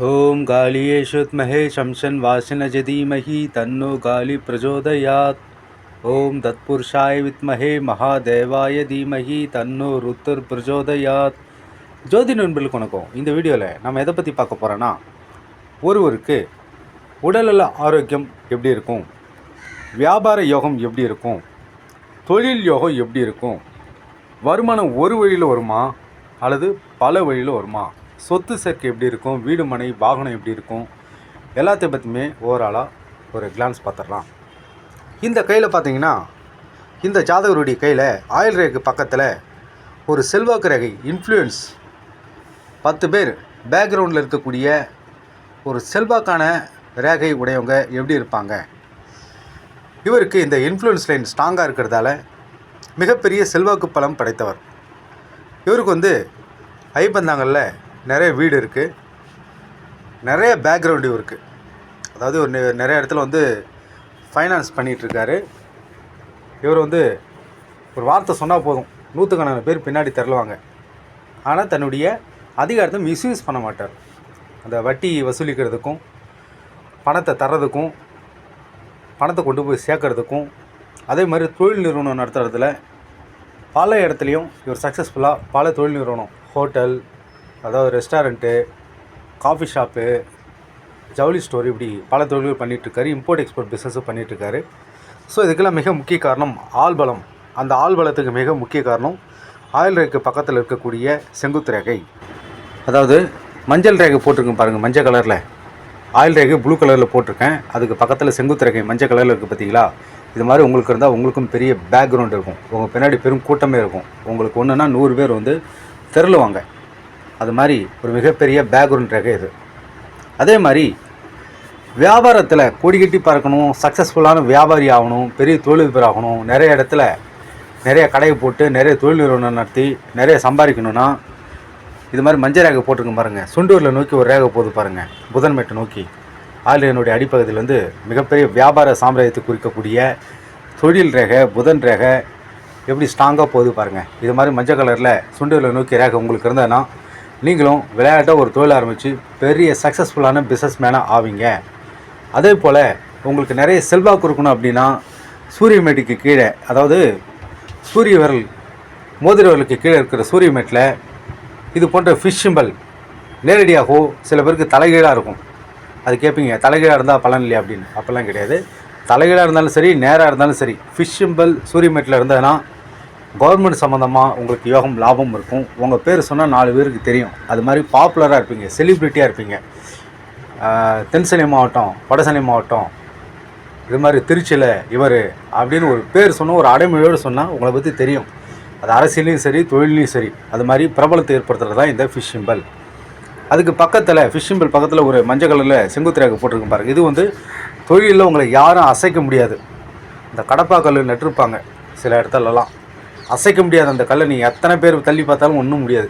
ॐ गालीयेषुत्महे शंसन वासिनज धीमहि तन्नो गाली प्रचोदयात् ॐ தத்புருஷாய வித்மஹே மகாதேவாய தீமஹி தன்னோ ருத்துர் பிரச்சோதயாத் ஜோதி நண்பர்களுக்கு வணக்கம் இந்த வீடியோவில் நம்ம எதை பற்றி பார்க்க போகிறோன்னா ஒருவருக்கு உடல்நல ஆரோக்கியம் எப்படி இருக்கும் வியாபார யோகம் எப்படி இருக்கும் தொழில் யோகம் எப்படி இருக்கும் வருமானம் ஒரு வழியில் வருமா அல்லது பல வழியில் வருமா சொத்து சேர்க்கை எப்படி இருக்கும்? வீடு மனை வாகனம் எப்படி இருக்கும்? எல்லாத்தை பற்றியுமே ஓவராலாக ஒரு கிளான்ஸ் பார்த்துடலாம். இந்த கையில் பார்த்தீங்கன்னா இந்த ஜாதகருடைய கையில் ஆயில் ரேக்கு பக்கத்தில் ஒரு செல்வாக்கு ரேகை இன்ஃப்ளூயன்ஸ் பத்து பேர் பேக்ரவுண்டில் இருக்கக்கூடிய ஒரு செல்வாக்கான ரேகை உடையவங்க எப்படி இருப்பாங்க? இவருக்கு இந்த இன்ஃப்ளூயன்ஸ் லைன் ஸ்ட்ராங்காக இருக்கிறதால மிகப்பெரிய செல்வாக்கு பலம் படைத்தவர். இவருக்கு வந்து ஐப்பந்தாங்கல்ல நிறைய வீடு இருக்குது நிறைய பேக்ரவுண்டு இருக்குது அதாவது ஒரு நெ- நிறைய இடத்துல வந்து ஃபைனான்ஸ் பண்ணிகிட்ருக்காரு இவர் வந்து ஒரு வார்த்தை சொன்னால் போதும். நூற்றுக்கணக்கான பேர் பின்னாடி தரலுவாங்க ஆனால் தன்னுடைய அதிகாரத்தை மிஸ்யூஸ் பண்ண மாட்டார். அந்த வட்டி வசூலிக்கிறதுக்கும் பணத்தை தர்றதுக்கும் பணத்தை கொண்டு போய் சேர்க்கறதுக்கும் அதே மாதிரி தொழில் நிறுவனம் நடத்துகிறதுல பல இடத்துலையும் இவர் சக்ஸஸ்ஃபுல்லாக பல தொழில் நிறுவனம் ஹோட்டல் அதாவது ரெஸ்டாரண்ட்டு காஃபி ஷாப்பு ஜவுளி ஸ்டோர் இப்படி பல தொழில்கள் பண்ணிகிட்ருக்காரு இம்போர்ட் எக்ஸ்போர்ட் பிஸ்னஸும் பண்ணிகிட்ருக்காரு ஸோ இதுக்கெல்லாம் மிக முக்கிய காரணம் ஆள்பலம். அந்த ஆள்பலத்துக்கு மிக முக்கிய காரணம் ஆயில் ரேக்கு பக்கத்தில் இருக்கக்கூடிய செங்குத்து ரேகை. அதாவது மஞ்சள் ரேகை போட்டிருக்கேன் பாருங்கள் மஞ்சள் கலரில். ஆயில் ரேகை ப்ளூ கலரில் போட்டிருக்கேன். அதுக்கு பக்கத்தில் செங்குத்து ரேகை மஞ்சள் கலரில் இருக்குது பார்த்தீங்களா இது மாதிரி உங்களுக்கு இருந்தால் உங்களுக்கும் பெரிய பேக்ரவுண்ட் இருக்கும். உங்கள் பின்னாடி பெரும் கூட்டமே இருக்கும். உங்களுக்கு ஒன்றுனா நூறு பேர் வந்து திரளுவாங்க அது மாதிரி ஒரு மிகப்பெரிய பேக்ரவுண்ட் ரேகை இது. அதே மாதிரி வியாபாரத்தில் கொடி கட்டி பறக்கணும் சக்ஸஸ்ஃபுல்லான வியாபாரி ஆகணும் பெரிய தொழிலதிபர் ஆகணும் நிறைய இடத்துல நிறைய கடையை போட்டு நிறைய தொழில் நிறுவனம் நடத்தி நிறைய சம்பாதிக்கணும்னா இது மாதிரி மஞ்சள் ரேகை போட்டிருங்க பாருங்கள் சுண்டூரில் நோக்கி ஒரு ரேகை போது பாருங்கள் புதன்மேட்டை நோக்கி. ஆயிலினுடைய அடிப்பகுதியில் வந்து மிகப்பெரிய வியாபார சாம்ராஜ்யத்தை குறிக்கக்கூடிய தொழில் ரேகை புதன் ரேகை எப்படி ஸ்ட்ராங்காக போகுது பாருங்கள் இது மாதிரி மஞ்சள் கலரில் சுண்டூரில் நோக்கி ரேகை உங்களுக்கு இருந்ததுன்னா நீங்களும் விளையாட்டாக ஒரு தொழில் ஆரம்பித்து பெரிய சக்ஸஸ்ஃபுல்லான பிஸ்னஸ் மேனாக ஆவீங்க. அதே போல் உங்களுக்கு நிறைய செல்வாக்கு இருக்கணும் அப்படின்னா சூரிய மேட்டுக்கு கீழே அதாவது சூரிய விரல் மோதிர விரலுக்கு கீழே இருக்கிற சூரிய மேட்டில் இது போன்ற ஃபிஷ் சிம்பல் நேரடியாகவோ சில பேருக்கு தலைகீழாக இருக்கும். அது கேட்பீங்க தலைகீழாக இருந்தால் பலன் இல்லையா அப்படின்னு. அப்போல்லாம் கிடையாது. தலைகீழாக இருந்தாலும் சரி நேராக இருந்தாலும் சரி ஃபிஷ் சிம்பல் சூரிய மேட்டில் இருந்ததுன்னா கவர்மெண்ட் சம்மந்தமாக உங்களுக்கு யோகம் லாபம் இருக்கும். உங்கள் பேர் சொன்னால் நாலு பேருக்கு தெரியும். அது மாதிரி பாப்புலராக இருப்பீங்க செலிப்ரிட்டியாக இருப்பீங்க. தென்சென்னை மாவட்டம் வடசென்னை மாவட்டம் இது மாதிரி திருச்சியில் இவர் அப்படின்னு ஒரு பேர் சொன்னால் ஒரு அடைமொழியோடு சொன்னால் உங்களை பற்றி தெரியும். அது அரசியலையும் சரி தொழிலையும் சரி. அது மாதிரி பிரபலத்தை ஏற்படுத்துகிறது தான் இந்த ஃபிஷ் சிம்பல் அதுக்கு பக்கத்தில் ஃபிஷ் சிம்பிள் பக்கத்தில் ஒரு மஞ்சள் கலரில் செங்குத்திராக போட்டிருக்கும் பாருங்க. இது வந்து தொழிலில் உங்களை யாரும் அசைக்க முடியாது. இந்த கடப்பா கல் நட்டிருப்பாங்க சில இடத்துலலாம். அசைக்க முடியாது அந்த கல்லை. நீங்கள் எத்தனை பேர் தள்ளி பார்த்தாலும் ஒன்றும் முடியாது.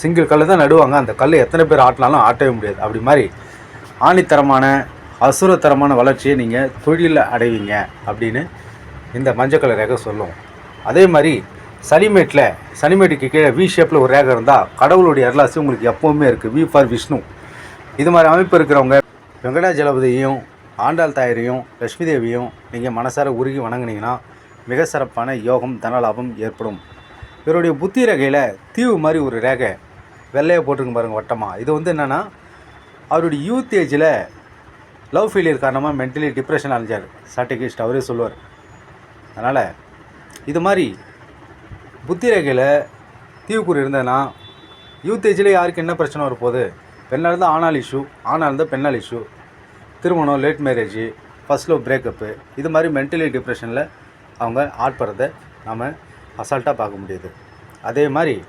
சிங்கிள் கல் தான் நடுவாங்க. அந்த கல் எத்தனை பேர் ஆட்டினாலும் ஆட்டவே முடியாது. அப்படி மாதிரி ஆணித்தரமான அசுரத்தரமான வளர்ச்சியை நீங்கள் தொழிலில் அடைவீங்க அப்படின்னு இந்த மஞ்சள் கலர் ரேகை சொல்லும். அதே மாதிரி சனிமேட்டில் சனிமேட்டுக்கு கீழே வி ஷேப்பில் ஒரு ரேகை இருந்தால் கடவுளுடைய அருளாசி உங்களுக்கு எப்போவுமே இருக்குது வி ஃபார் விஷ்ணு இது மாதிரி அமைப்பு இருக்கிறவங்க வெங்கடாஜலபதியையும் ஆண்டாள் தாயரையும் லட்சுமி தேவியும் நீங்கள் மனசார உருகி வணங்குனீங்கன்னா மிக சிறப்பான யோகம் தனலாபம் ஏற்படும். இவருடைய புத்தி ரேகையில் தீவு மாதிரி ஒரு ரேகை வெள்ளையை போட்டிருக்கும் பாருங்க வட்டமாக இது வந்து என்னென்னா அவருடைய யூத் ஏஜில் லவ் ஃபெயிலியர் காரணமாக மென்டலி டிப்ரெஷன் அடைஞ்சார். சாட்டிகிஸ்ட் அவரே சொல்லுவார். அதனால் இது மாதிரி புத்தி ரேகையில் தீவுக்குறி இருந்ததுன்னா யூத் ஏஜில் யாருக்கு என்ன பிரச்சனை வரப்போகுது? பெண்ணாக இருந்தால் ஆணால் இஷ்யூ ஆணாக இருந்தால் பெண்ணால் இஷ்யூ திருமணம் late marriage first love breakup இது மாதிரி மென்டலி டிப்ரெஷனில் அவங்க ஆட்படுறதை நாம் அசால்ட்டாக பார்க்க முடியுது. அதே மாதிரி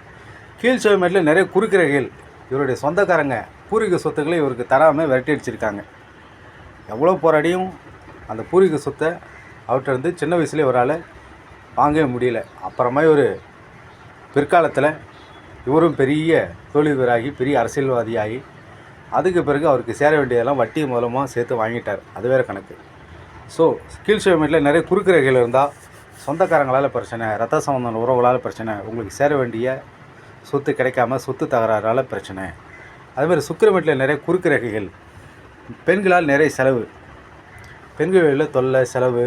கீழ் சிவமேட்டில் நிறைய குறுக்கிறைகள் இவருடைய சொந்தக்காரங்க பூர்வீக சொத்துக்களை இவருக்கு தராமல் விரட்டி அடிச்சிருக்காங்க. எவ்வளோ போராடியும் அந்த பூர்வீக சொத்தை அவர்கிட்ட இருந்து சின்ன வயசுலேயே ஒரு வாங்கவே முடியல. அப்புறமா ஒரு பிற்காலத்தில் இவரும் பெரிய தொழில்வராகி பெரிய அரசியல்வாதியாகி அதுக்கு பிறகு அவருக்கு சேர வேண்டியதெல்லாம் வட்டி மூலமாக சேர்த்து வாங்கிட்டார். அது வேறு கணக்கு. ஸோ கீழ் சிவமேட்டில் நிறைய குறுக்கிறைகள் இருந்தால் சொந்தக்காரங்களால் பிரச்சனை ரத்த சம்பந்தம் உறவுகளால் பிரச்சனை உங்களுக்கு சேர வேண்டிய சொத்து கிடைக்காம சொத்து தகராறால் பிரச்சனை. அதுமாதிரி சுக்கிரமேட்டில் நிறைய குறுக்கு பெண்களால் நிறைய செலவு. பெண்களில் தொல்லை செலவு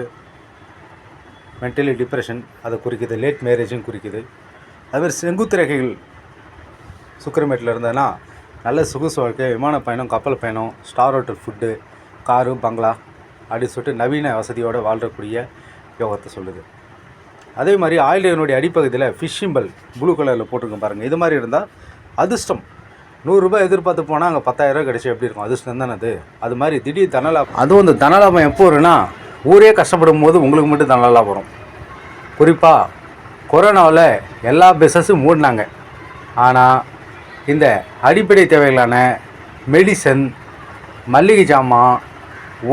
மென்டலி டிப்ரெஷன் அதை குறிக்குது லேட் மேரேஜும் குறிக்குது. அதுமாதிரி செங்குத்து ரேகைகள் சுக்கிரமேட்டில் இருந்ததுன்னா நல்ல சுகுசு வாழ்க்கை விமான பயணம் கப்பல் பயணம் ஸ்டார் ஹோட்டல் ஃபுட்டு காரு பங்களா அப்படின்னு சொல்லிட்டு நவீன வசதியோடு வாழ்கிறக்கூடிய யோகத்தை சொல்லுது. அதே மாதிரி ஆயிலியனுடைய அடிப்பகுதியில் ஃபிஷ்ஷிம்பல் ப்ளூ கலரில் போட்டிருக்கோம் பாருங்கள் இது மாதிரி இருந்தால் அதிர்ஷ்டம். நூறுரூபா எதிர்பார்த்து போனால் அங்கே பத்தாயிரரூபா கிடைச்சி எப்படி இருக்கும்? அதிர்ஷ்டம் தானே அது? அது மாதிரி திடீர் தனலாபம். அதுவும் அந்த தனலாபம் எப்போ வரும்னா ஊரே கஷ்டப்படும் போது உங்களுக்கு மட்டும் தனலாபம் வரும். குறிப்பாக கொரோனாவில் எல்லா பிஸ்னஸும் மூடினாங்க. ஆனால் இந்த அடிப்படை தேவைகளான மெடிசன் மல்லிகை ஜாமான்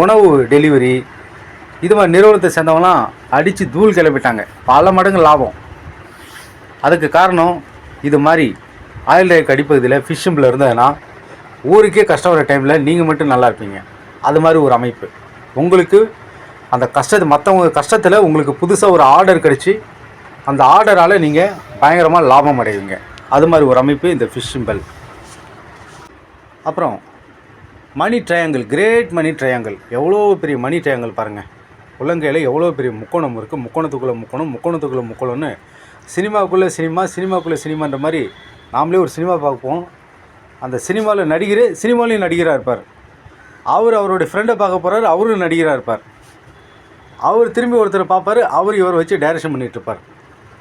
உணவு டெலிவரி இது மாதிரி நிறுவனத்தை சேர்ந்தவங்களாம் அடித்து தூள் கிளப்பிட்டாங்க. பல மடங்கு லாபம். அதுக்கு காரணம் இது மாதிரி ஆயில் ரேக் அடிப்பகுதியில் ஃபிஷ்ஷம்பில் இருந்ததுன்னா ஊருக்கே கஷ்டம் வர டைமில் நீங்கள் மட்டும் நல்லா இருப்பீங்க. அது மாதிரி ஒரு அமைப்பு. உங்களுக்கு அந்த கஷ்டத்தை மற்றவங்க கஷ்டத்தில் உங்களுக்கு புதுசாக ஒரு ஆர்டர் கிடச்சி அந்த ஆர்டரால் நீங்கள் பயங்கரமாக லாபம் அடைவீங்க. அது மாதிரி ஒரு அமைப்பு இந்த ஃபிஷ் சிம்பல் அப்புறம் money triangle great money triangle எவ்வளோ பெரிய மணி ட்ரையாங்கிள் பாருங்கள் உள்ளங்கையில் எவ்வளோ பெரிய முக்கோணம் இருக்குது முக்கோணத்துக்குள்ளே முக்கோணம் முக்கோணத்துக்குள்ளே முக்கோணம்னு சினிமாவுக்குள்ளே சினிமா சினிமாக்குள்ளே சினிமான்ற மாதிரி நாமளே ஒரு சினிமா பார்ப்போம். அந்த சினிமாவில் நடிகர் சினிமாலையும் நடிகராக இருப்பார். அவர் அவருடைய ஃப்ரெண்டை பார்க்க போகிறார் அவரும் நடிகராக இருப்பார். அவர் திரும்பி ஒருத்தர் பார்ப்பாரு அவர் இவர் வச்சு டைரக்ஷன் பண்ணிகிட்டு இருப்பார்.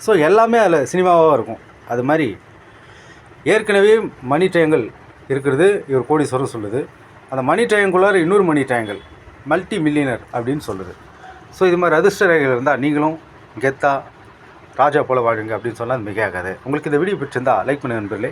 ஸோ எல்லாமே அதில் சினிமாவாக இருக்கும். அது மாதிரி ஏற்கனவே மணி ட்ரையங்கள் இருக்கிறது இவர் கோடீஸ்வரர் சொல்லுது. அந்த மணி ட்ரையாங்குள்ளார இன்னொரு மணி ட்ரையாங்கிள் மல்டி மில்லியனர் அப்படின்னு சொல்லுது ஸோ இது மாதிரி அதிர்ஷ்ட ரேகைகள் இருந்தால் நீங்களும் கெத்தா ராஜா போல வாழுங்க அப்படின்னு சொன்னால் அது மிகையாகாது. உங்களுக்கு இந்த வீடியோ பிடிச்சிருந்தா லைக் பண்ணுங்க நண்பர்களே.